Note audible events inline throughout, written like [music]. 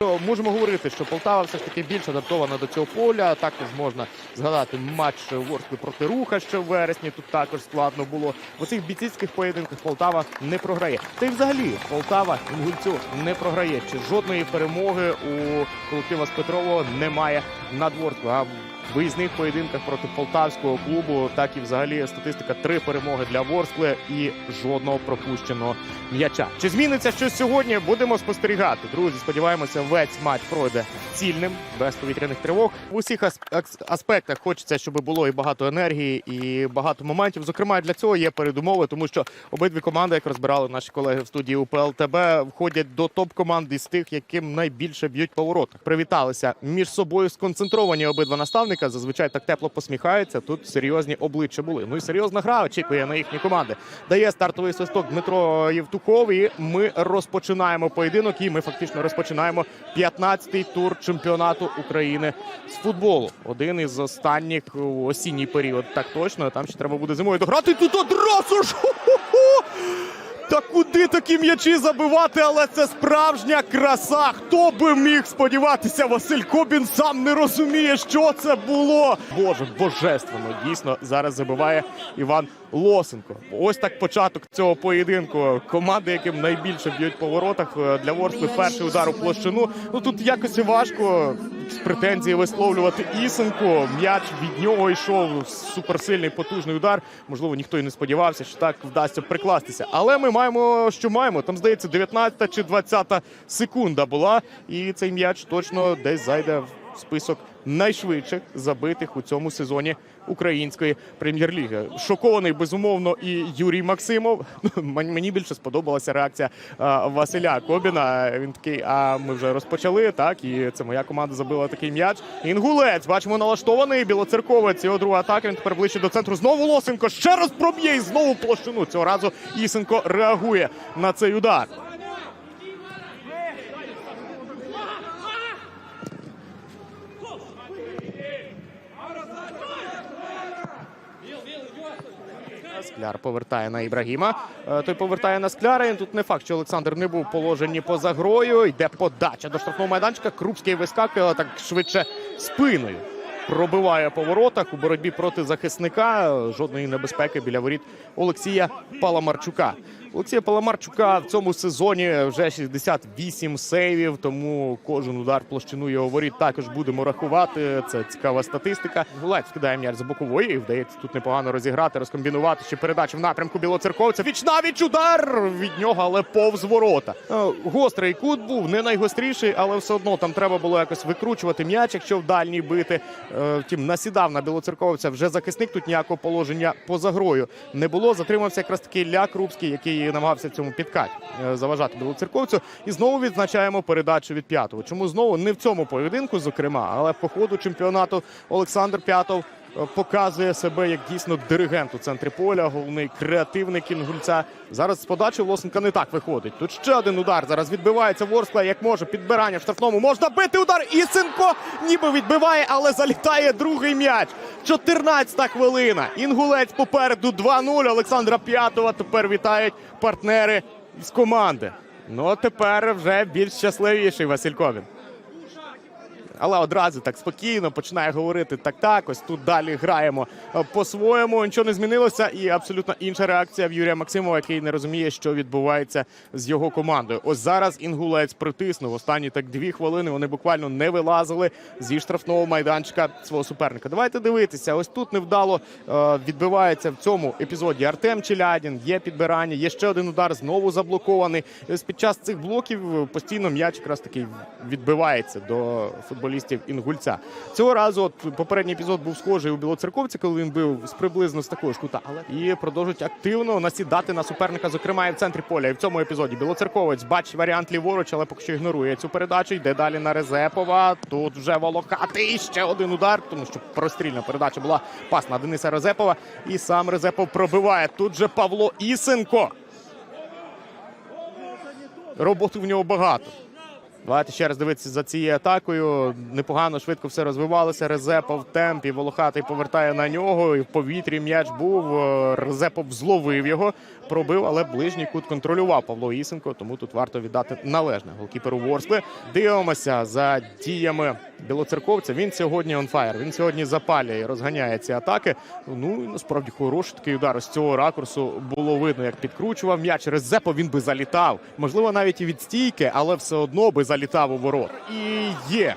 Можемо говорити, що Полтава все ж таки більш адаптована до цього поля. Також можна згадати матч Ворскли проти Руха ще в вересні. Тут також складно було. В оцих бійцівських поєдинках Полтава не програє. Та й взагалі Полтава Інгульцю не програє. Чи жодної перемоги у колектива з Петрового немає над Ворсклою. Виїзних поєдинках проти полтавського клубу, так і взагалі статистика три перемоги для Ворскли і жодного пропущеного м'яча. Чи зміниться щось сьогодні? Будемо спостерігати. Друзі, сподіваємося, весь матч пройде цільним, без повітряних тривог. В усіх ас- ас- аспектах хочеться, щоб було і багато енергії, і багато моментів. Зокрема, для цього є передумови, тому що обидві команди, як розбирали наші колеги в студії УПЛ ТБ, входять до топ-команд із тих, яким найбільше б'ють по. Привіталися між собою сконцентровані обидва наставника. Зазвичай так тепло посміхаються. Тут серйозні обличчя були. Ну і серйозна гра очікує на їхні команди. Дає стартовий свисток Дмитро Євтухов. І ми розпочинаємо поєдинок. І ми фактично розпочинаємо 15-й тур чемпіонату України з футболу. Один із останніх у осінній період. Так точно. Там ще треба буде зимою дограти. Тут одразу ж. Куди такі м'ячі забивати, але це справжня краса. Хто би міг сподіватися, Василь Кобін сам не розуміє, що це було. Боже, божественно, дійсно зараз забиває Іван Лосенко. Ось так початок цього поєдинку. Команди, яким найбільше б'ють по воротах е, для Ворскли перший удар у площину. Ну тут якось важко претензії висловлювати Ісенко. М'яч від нього йшов суперсильний потужний удар. Можливо, ніхто і не сподівався, що так вдасться прикластися. Але ми маємо, що маємо. Там здається, 19 чи 20 секунда була, і цей м'яч точно десь зайде в список найшвидших забитих у цьому сезоні української прем'єр-ліги. Шокований безумовно і Юрій Максимов. [laughs] Ну, Мені більше сподобалася реакція Василя Кобіна. Він такий, а ми вже розпочали. Так, і це моя команда забила такий м'яч. Інгулець, бачимо, налаштований. Білоцерковець. Його друга атака. Він тепер ближче до центру. Знову Лосенко. Ще раз проб'є і знову площину. Цього разу Ісенко реагує на цей удар. Скляр повертає на Ібрагіма. Е, Той повертає на скляра. Тут не факт, що Олександр не був положені поза грою. Йде подача до штрафного майданчика. Крупський вискакує так швидше спиною. Пробиває по воротах у боротьбі проти захисника. Жодної небезпеки біля воріт Олексія Паламарчука. Олексія Паламарчука в цьому сезоні вже 68 сейвів, тому кожен удар площину його воріт також будемо рахувати. Це цікава статистика. Гулець кидає м'яч з бокової. і Вдається тут непогано розіграти, розкомбінувати ще передачу в напрямку білоцерковця. Віч навіч удар від нього, але повз ворота. Е, Гострий кут був не найгостріший, але все одно там треба було якось викручувати м'яч, якщо в дальній бити. Е, Втім, насідав на білоцерковця. Вже захисник тут ніякого положення поза грою не було. Затримався якраз таки Ля Крупський, який намагався в цьому підкаті е, заважати білоцерковцю. І знову відзначаємо передачу від п'ятого. Чому знову не в цьому поєдинку, зокрема, але по ходу чемпіонату Олександр П'ятов показує себе як дійсно диригент у центрі поля, головний креативний кінгульця. Зараз з подачі Лосенка не так виходить. Тут ще один удар. Зараз відбивається Ворскла, як може. Підбирання в штрафному. Можна бити удар. Ісенко ніби відбиває, але залітає другий м'яч. 14-та хвилина. Інгулець попереду 2-0. Олександра П'ятова тепер вітають партнери з команди. Ну тепер вже більш щасливіший Василь Ковін. Але одразу так спокійно починає говорити так, так ось тут далі граємо по-своєму. Нічого не змінилося, і абсолютно інша реакція в Юрія Максимова, який не розуміє, що відбувається з його командою. Ось зараз інгулець притиснув останні так дві хвилини. Вони буквально не вилазили зі штрафного майданчика свого суперника. Давайте дивитися. Ось тут невдало е, відбивається в цьому епізоді Артем Челядін. Є підбирання, є ще один удар, знову заблокований. Ось під час цих блоків постійно м'яч якраз таки відбивається до футболістів інгульця. Цього разу от попередній епізод був схожий у білоцерковці, коли він бив з приблизно з такого ж кута. Але і продовжують активно насідати на суперника, зокрема і в центрі поля. І в цьому епізоді білоцерковець бачить варіант ліворуч, але поки що ігнорує цю передачу. Йде далі на Резепова. Тут вже волокатий і ще один удар, тому що прострільна передача була пас на Дениса Резепова. І сам Резепов пробиває. Тут же Павло Ісенко. Роботи в нього багато. Давайте ще раз дивитися за цією атакою. Непогано швидко все розвивалося. Резепов в темпі. Волохатий повертає на нього. І в повітрі м'яч був. Резепов зловив його. Пробив, але ближній кут контролював Павло Ісенко, тому тут варто віддати належне голкіперу Ворскли. Дивимося за діями білоцерковця. Він сьогодні онфаєр. Він сьогодні запалює і розганяє ці атаки. Ну насправді хороший такий удар. З цього ракурсу було видно, як підкручував м'яч. Резепо він би залітав. Можливо, навіть і від стійки, але все одно би залітав у ворот. І є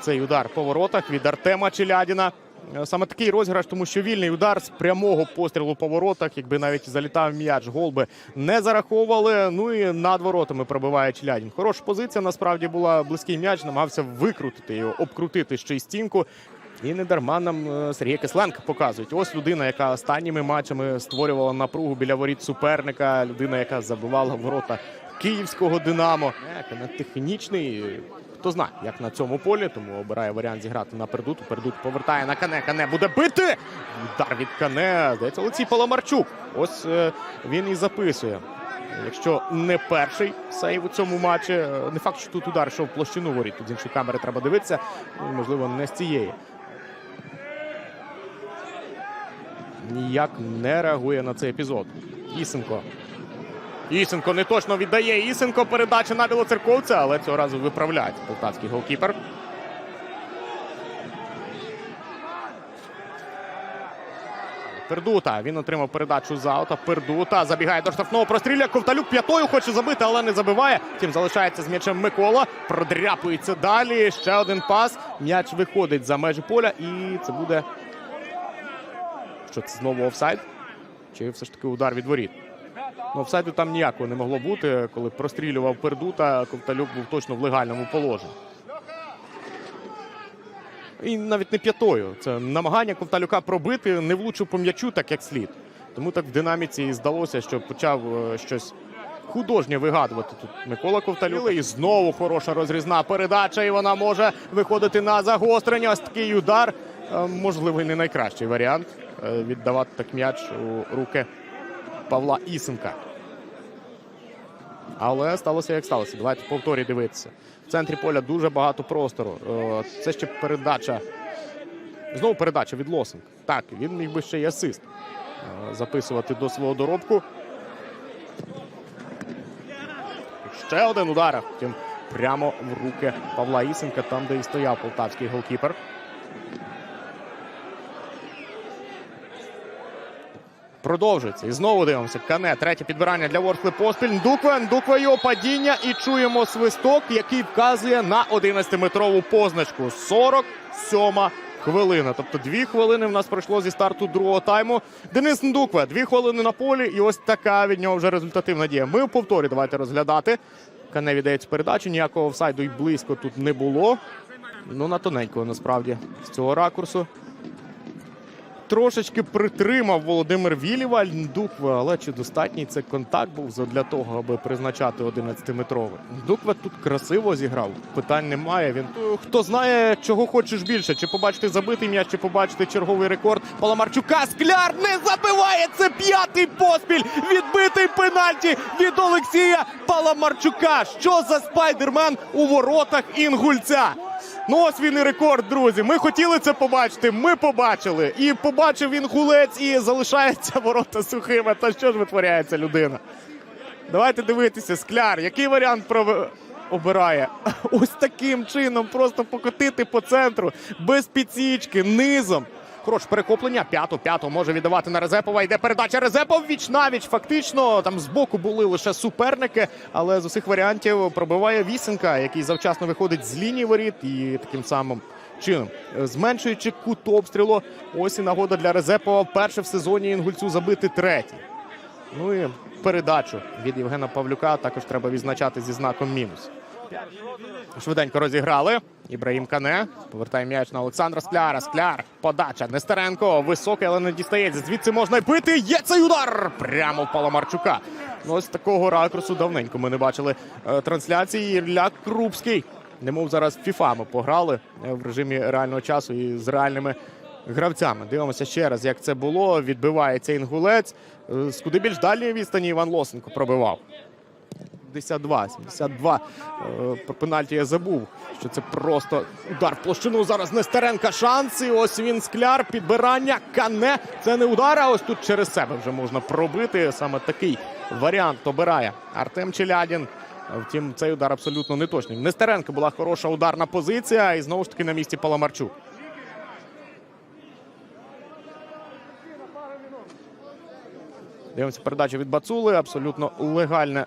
цей удар по воротах від Артема Челядіна. Е, Саме такий розіграш, тому що вільний удар з прямого пострілу по воротах, якби навіть залітав м'яч, гол би не зараховували. Ну і над воротами пробиває Челядін. Хороша позиція насправді була близький м'яч, намагався викрутити його, обкрутити ще й стінку. І не дарма нам е, Сергія Кисленка показують. Ось людина, яка останніми матчами створювала напругу біля воріт суперника. Людина, яка забивала ворота київського Динамо. Технічний. Хто знає, як на цьому полі, тому обирає варіант зіграти на пердуту. Пердут повертає на кане. Кане буде бити. Удар від кане. Здається, Олексій Паламарчук. Ось е, він і записує. Якщо не перший сейв у цьому матчі, е, не факт, що тут удар йшов в площину воріт. Тут з іншої камери треба дивитися. Ну, можливо, не з цієї. Ніяк не реагує на цей епізод. Ісенко. Ісенко не точно віддає. Ісенко передача на білоцерковця, але цього разу виправляє полтавський голкіпер. Пердута. Він отримав передачу з аута. Пердута забігає до штрафного прострілля. Ковталюк п'ятою хоче забити, але не забиває. Втім, залишається з м'ячем Микола. Продряпується далі. Ще один пас. М'яч виходить за межі поля. І це буде. Що це знову офсайд? Чи все ж таки удар від воріт? Ну, офсайду там ніякого не могло бути, коли прострілював Пердута, Ковталюк був точно в легальному положенні. І навіть не п'ятою. Це намагання Ковталюка пробити, не влучив по м'ячу так, як слід. Тому так в динаміці і здалося, що почав е, щось художнє вигадувати тут Микола Ковталюк. І знову хороша розрізна передача, і вона може виходити на загострення. Ось такий удар. Е, Можливо, не найкращий варіант е, віддавати так м'яч у руки Павла Ісенка. Але сталося як сталося. Давайте повторі дивитися. В центрі поля дуже багато простору. Е, Це ще передача. Знову передача від Лосенка. Так, він міг би ще й асист е, записувати до свого доробку. Ще один удар. Втім, прямо в руки Павла Ісенка, там, де і стояв полтавський голкіпер. Продовжується. І знову дивимося. Кане. Третє підбирання для Ворскли поспіль. Ндуква. Ндуква його падіння. І чуємо свисток, який вказує на 11-метрову позначку. 47 хвилина. Тобто дві хвилини в нас пройшло зі старту другого тайму. Денис Ндуква. Дві хвилини на полі. І ось така від нього вже результативна дія. Ми в повторі давайте розглядати. Кане віддає цю передачу. Ніякого офсайду і близько тут не було. Ну, на тоненького насправді з цього ракурсу. Трошечки притримав Володимир Віліваль Ндуква, але чи достатній це контакт був для того, аби призначати 11-метровий? Ндуква тут красиво зіграв. Питань немає. Він е, хто знає, чого хочеш більше, чи побачити забитий м'яч, чи побачити черговий рекорд Паламарчука. Скляр не забиває. Це п'ятий поспіль. Відбитий пенальті від Олексія Паламарчука. Що за спайдермен у воротах інгульця? Ну, ось він і рекорд, друзі. Ми хотіли це побачити. Ми побачили. І побачив він гулець, і залишається [laughs] ворота сухими. Та що ж витворяється людина? Давайте дивитися, скляр. Який варіант пров... обирає? [laughs] Ось таким чином, просто покотити по центру, без підсічки, низом. Хороше перехоплення. П'яту, п'яту може віддавати на Резепова. Йде передача Резепов віч навіч. Фактично там збоку були лише суперники, але з усіх варіантів пробиває Вісенка, який завчасно виходить з лінії воріт і таким самим чином, зменшуючи кут обстрілу. Ось і нагода для Резепова. Вперше в сезоні інгульцю забити третій. Ну і передачу від Євгена Павлюка також треба відзначати зі знаком мінус. Швиденько розіграли. Ібраїм Кане повертає м'яч на Олександра Скляра. Скляр. Подача. Нестеренко. Високий, але не дістається. Звідси можна й бити. Є цей удар! Прямо в Паламарчука. Ну, ось такого ракурсу давненько ми не бачили е, трансляції. Ілля Крупський. Немов зараз в FIFA ми пограли е, в режимі реального часу і з реальними гравцями. Дивимося ще раз, як це було. Відбивається інгулець. Е, З куди більш дальньої відстані Іван Лосенко пробивав. 72. 72. Е, Про пенальті я забув, що це просто удар в площину. Зараз Нестеренка шанс. І ось він скляр. Підбирання. Кане. Це не удар, а ось тут через себе вже можна пробити. Саме такий варіант обирає Артем Челядін. Втім, цей удар абсолютно не точний. Нестеренка була хороша ударна позиція. І знову ж таки на місці Паламарчук. Дивимося передачу від Бацули. Абсолютно легальне.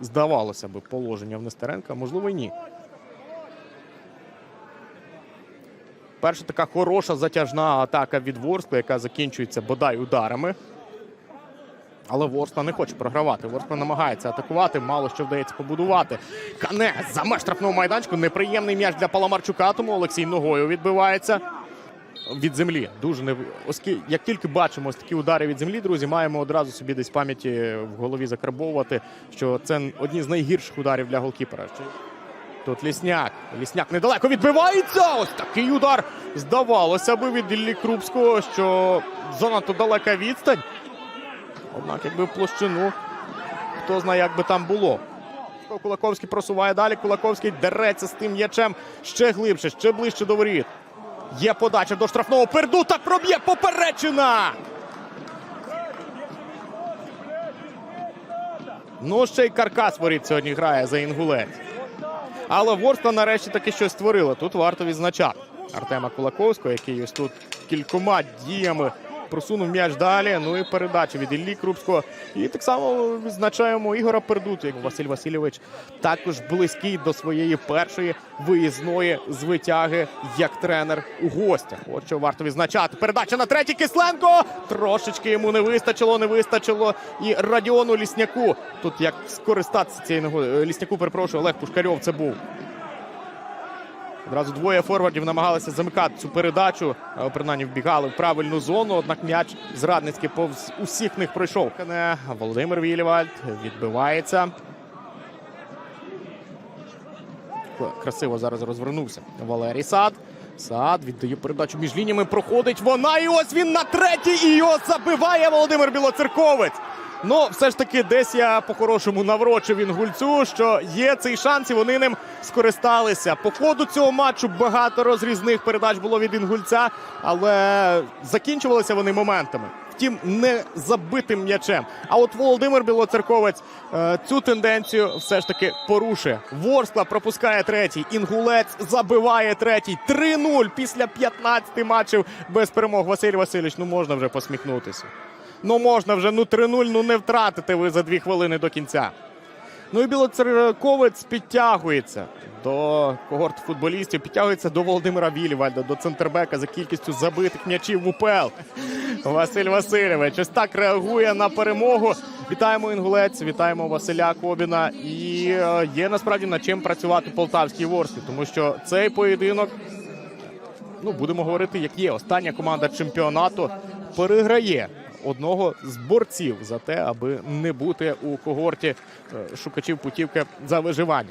Здавалося би, положення в Нестеренка. Можливо, і ні. Перша така хороша затяжна атака від Ворскли, яка закінчується бодай ударами. Але Ворскла не хоче програвати. Ворскла намагається атакувати, мало що вдається побудувати. Кане за меж штрафного майданчику. Неприємний м'яч для Паламарчука, тому Олексій ногою відбивається від землі. Дуже не оскільки як тільки бачимо ось такі удари від землі, друзі, маємо одразу собі десь пам'яті в голові закарбовувати, що це одні з найгірших ударів для голкіпера. Тут Лісняк. Лісняк недалеко відбивається. Ось такий удар. Здавалося би від Іллі Крупського, що занадто далека відстань. Однак, якби в площину, хто знає, як би там було. Кулаковський просуває далі. Кулаковський дереться з тим м'ячем ще глибше, ще ближче до воріт. Є подача до штрафного пердута. Проб'є поперечина. Ну, ще й каркас воріт сьогодні грає за інгулець. Але Ворста нарешті таки щось створила. Тут варто відзначати Артема Кулаковського, який ось тут кількома діями просунув м'яч далі. Ну і передача від Іллі Крупського. І так само відзначаємо Ігора Пердуту, як Василь Васильович також близький до своєї першої виїзної звитяги як тренер у гостях. От що варто відзначати. Передача на третій Кисленко. Трошечки йому не вистачило, не вистачило. І Радіону Лісняку. Тут як скористатися цією нагодою. Лісняку, перепрошую, Олег Пушкарьов це був. Одразу двоє форвардів намагалися замикати цю передачу, принаймні вбігали в правильну зону. Однак м'яч зрадницький повз усіх них пройшов. Володимир Вілівальд відбивається. Красиво зараз розвернувся. Валерій Сад. Сад віддає передачу між лініями. Проходить вона. І ось він на третій. І його забиває Володимир Білоцерковець. Ну, все ж таки, десь я по-хорошому наврочив інгульцю, що є цей шанс, і вони ним скористалися. По ходу цього матчу багато розрізних передач було від інгульця, але закінчувалися вони моментами. Втім, не забитим м'ячем. А от Володимир Білоцерковець е, цю тенденцію все ж таки порушує. Ворскла пропускає третій. Інгулець забиває третій. 3-0 після 15 матчів без перемог. Василь Васильович, ну можна вже посміхнутися. Ну можна вже ну 3-0, ну не втратите ви за дві хвилини до кінця. Ну і білоцерковець підтягується до когорт футболістів, підтягується до Володимира Вілівальда, до центрбека за кількістю забитих м'ячів в УПЛ. Василь Васильович ось так реагує на перемогу. Вітаємо інгулець, вітаємо Василя Кобіна. І е, є насправді над чим працювати полтавській ворсі, тому що цей поєдинок ну будемо говорити, як є. Остання команда чемпіонату переграє одного з борців за те, аби не бути у когорті е, шукачів путівки за виживання.